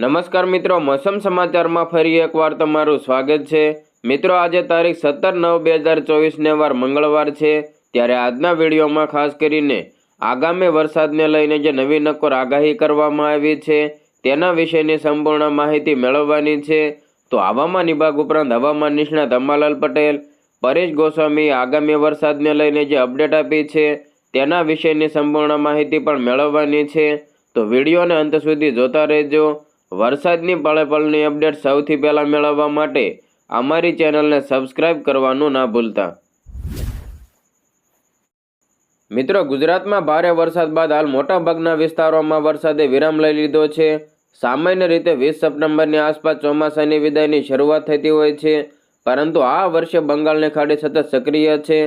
નમસ્કાર મિત્રો, મોસમ સમાચારમાં ફરી એકવાર તમારું સ્વાગત છે. મિત્રો, આજે તારીખ સત્તર નવ બે હજાર ચોવીસને વાર મંગળવાર છે. ત્યારે આજના વિડીયોમાં ખાસ કરીને આગામી વરસાદને લઈને જે નવી નક્કોર આગાહી કરવામાં આવી છે, તેના વિશેની સંપૂર્ણ માહિતી મેળવવાની છે. તો હવામાન વિભાગ ઉપરાંત હવામાન નિષ્ણાત અંબાલાલ પટેલ, પરેશ ગોસ્વામીએ આગામી વરસાદને લઈને જે અપડેટ આપી છે, તેના વિશેની સંપૂર્ણ માહિતી પણ મેળવવાની છે. તો વિડીયોને અંત સુધી જોતા રહેજો. વરસાદની પળે પળની અપડેટ સૌથી પહેલાં મેળવવા માટે અમારી ચેનલને સબસ્ક્રાઇબ કરવાનું ના ભૂલતા. મિત્રો, ગુજરાતમાં ભારે વરસાદ બાદ હાલ મોટાભાગના વિસ્તારોમાં વરસાદે વિરામ લઈ લીધો છે. સામાન્ય રીતે વીસ સપ્ટેમ્બરની આસપાસ ચોમાસાની વિદાયની શરૂઆત થતી હોય છે, પરંતુ આ વર્ષે બંગાળની ખાડી સતત સક્રિય છે.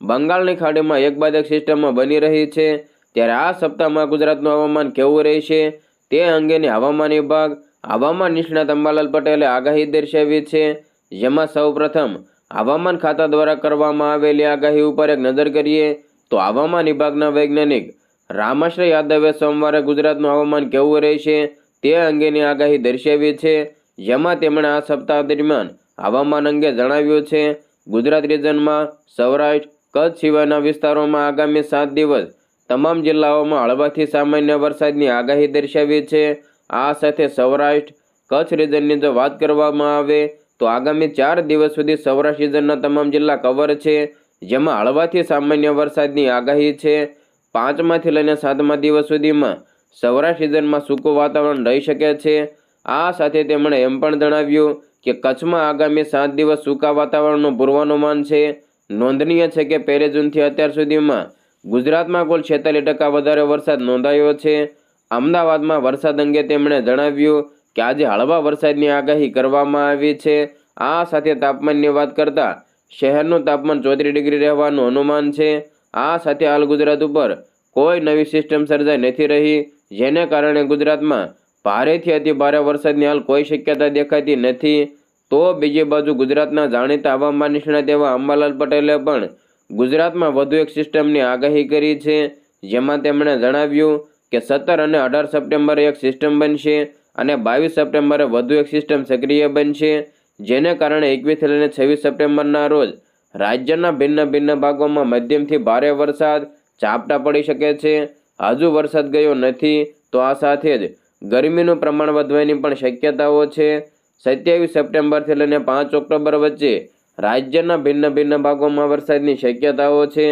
બંગાળની ખાડીમાં એક બાદ એક સિસ્ટમમાં બની રહી છે. ત્યારે આ સપ્તાહમાં ગુજરાતનું હવામાન કેવું રહેશે? તે અંગેની હવામાન વિભાગ, હવામાન નિષ્ણાત અંબાલાલ પટેલે આગાહી દર્શાવી છે, જેમાં સૌપ્રથમ હવામાન ખાતા દ્વારા કરવામાં આવેલી આગાહી ઉપર એક નજર કરીએ તો હવામાન વિભાગના વૈજ્ઞાનિક રામાશ્રય યાદવે સોમવારે ગુજરાતનું હવામાન કેવું રહેશે તે અંગેની આગાહી દર્શાવી છે, જેમાં તેમણે આ સપ્તાહ દરમિયાન હવામાન અંગે જણાવ્યું છે, ગુજરાત રિજનમાં સૌરાષ્ટ્ર, કચ્છ સિવાયના વિસ્તારોમાં આગામી સાત દિવસ તમામ જિલ્લાઓમાં હળવાથી સામાન્ય વરસાદની આગાહી દર્શાવી છે. આ સાથે સૌરાષ્ટ્ર, કચ્છ રિજનની જો વાત કરવામાં આવે, તો આગામી ચાર દિવસ સુધી સૌરાષ્ટ્ર રિજનના તમામ જિલ્લા કવર છે, જેમાં હળવાથી સામાન્ય વરસાદની આગાહી છે. પાંચમાંથી લઈને સાતમા દિવસ સુધીમાં સૌરાષ્ટ્ર રિજનમાં સૂકું વાતાવરણ રહી શકે છે. આ સાથે તેમણે એમ પણ જણાવ્યું કે કચ્છમાં આગામી સાત દિવસ સૂકા વાતાવરણનું પૂર્વાનુમાન છે. નોંધનીય છે કે પહેલી જૂનથી અત્યાર સુધીમાં ગુજરાતમાં કુલ છેતાલીસ ટકા વધારે વરસાદ નોંધાયો છે. અમદાવાદમાં વરસાદ અંગે તેમણે જણાવ્યું કે આજે હળવા વરસાદની આગાહી કરવામાં આવી છે. આ સાથે તાપમાનની વાત કરતાં શહેરનું તાપમાન ચોત્રીસ ડિગ્રી રહેવાનું અનુમાન છે. આ સાથે હાલ ગુજરાત ઉપર કોઈ નવી સિસ્ટમ સર્જાઈ નથી રહી, જેને કારણે ગુજરાતમાં ભારેથી અતિ ભારે વરસાદની હાલ કોઈ શક્યતા દેખાતી નથી. તો બીજી બાજુ ગુજરાતના જાણીતા હવામાન નિષ્ણાત એવા અંબાલાલ પટેલે પણ ગુજરાતમાં વધુ એક સિસ્ટમની આગાહી કરી છે, જેમાં તેમણે જણાવ્યું કે સત્તર અને અઢાર સપ્ટેમ્બરે એક સિસ્ટમ બનશે અને બાવીસ સપ્ટેમ્બરે વધુ એક સિસ્ટમ સક્રિય બનશે, જેને કારણે એકવીસથી લઈને છવ્વીસ સપ્ટેમ્બરના રોજ રાજ્યના ભિન્ન ભિન્ન ભાગોમાં મધ્યમથી ભારે વરસાદ ઝાપટા પડી શકે છે. હજુ વરસાદ ગયો નથી તો આ સાથે જ ગરમીનું પ્રમાણ વધવાની પણ શક્યતાઓ છે. સત્યાવીસ સપ્ટેમ્બરથી લઈને પાંચ ઓક્ટોબર વચ્ચે રાજ્યના ભિન્ન ભિન્ન ભાગોમાં વરસાદની શક્યતાઓ છે.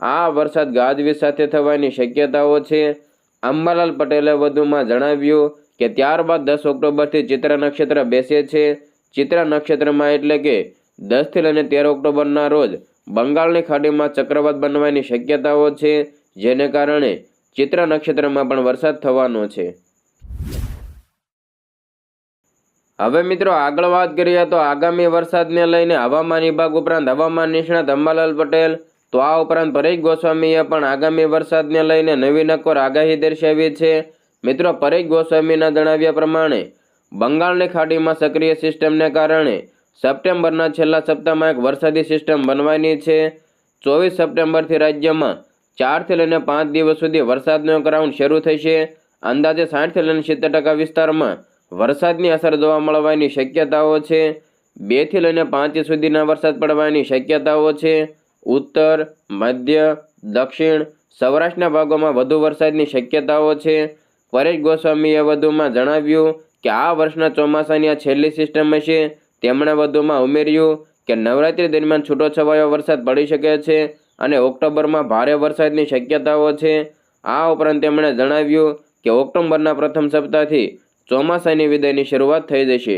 આ વરસાદ ગાજવીજ સાથે થવાની શક્યતાઓ છે. અંબાલાલ પટેલે વધુમાં જણાવ્યું કે ત્યારબાદ દસ ઓક્ટોબરથી ચિત્ર નક્ષત્ર બેસે છે. ચિત્ર નક્ષત્રમાં એટલે કે દસથી લઈને તેર ઓક્ટોબરના રોજ બંગાળની ખાડીમાં ચક્રવાત બનવાની શક્યતાઓ છે. જેને કારણે ચિત્ર નક્ષત્રમાં પણ વરસાદ થવાનો છે. હવે મિત્રો, આગળ વાત કરીએ તો આગામી વરસાદને લઈને હવામાન વિભાગ ઉપરાંત હવામાન નિષ્ણાત અંબાલાલ પટેલ, તો આ ઉપરાંત પરેશ ગોસ્વામીએ પણ આગામી વરસાદને લઈને નવી નક્કોર આગાહી દર્શાવી છે. મિત્રો, પરેશ ગોસ્વામીના જણાવ્યા પ્રમાણે, બંગાળની ખાડીમાં સક્રિય સિસ્ટમને કારણે સપ્ટેમ્બરના છેલ્લા સપ્તાહમાં એક વરસાદી સિસ્ટમ બનવાની છે. ચોવીસ સપ્ટેમ્બરથી રાજ્યમાં ચારથી લઈને પાંચ દિવસ સુધી વરસાદનો એક રાઉન્ડ શરૂ થશે. અંદાજે સાઠથી લઈને સિત્તેર ટકા વિસ્તારમાં વરસાદની અસર જોવા મળવાની શક્યતાઓ છે. બેથી લઈને પાંચ સુધીના વરસાદ પડવાની શક્યતાઓ છે. ઉત્તર, મધ્ય, દક્ષિણ, સૌરાષ્ટ્રના ભાગોમાં વધુ વરસાદની શક્યતાઓ છે. પરેશ ગોસ્વામીએ વધુમાં જણાવ્યું કે આ વર્ષના ચોમાસાની આ છેલ્લી સિસ્ટમ હશે. તેમણે વધુમાં ઉમેર્યું કે નવરાત્રી દરમિયાન છૂટોછવાયો વરસાદ પડી શકે છે અને ઓક્ટોબરમાં ભારે વરસાદની શક્યતાઓ છે. આ ઉપરાંત તેમણે જણાવ્યું કે ઓક્ટોબરના પ્રથમ સપ્તાહથી ચોમાસાની વિદાયની શરૂઆત થઈ જશે.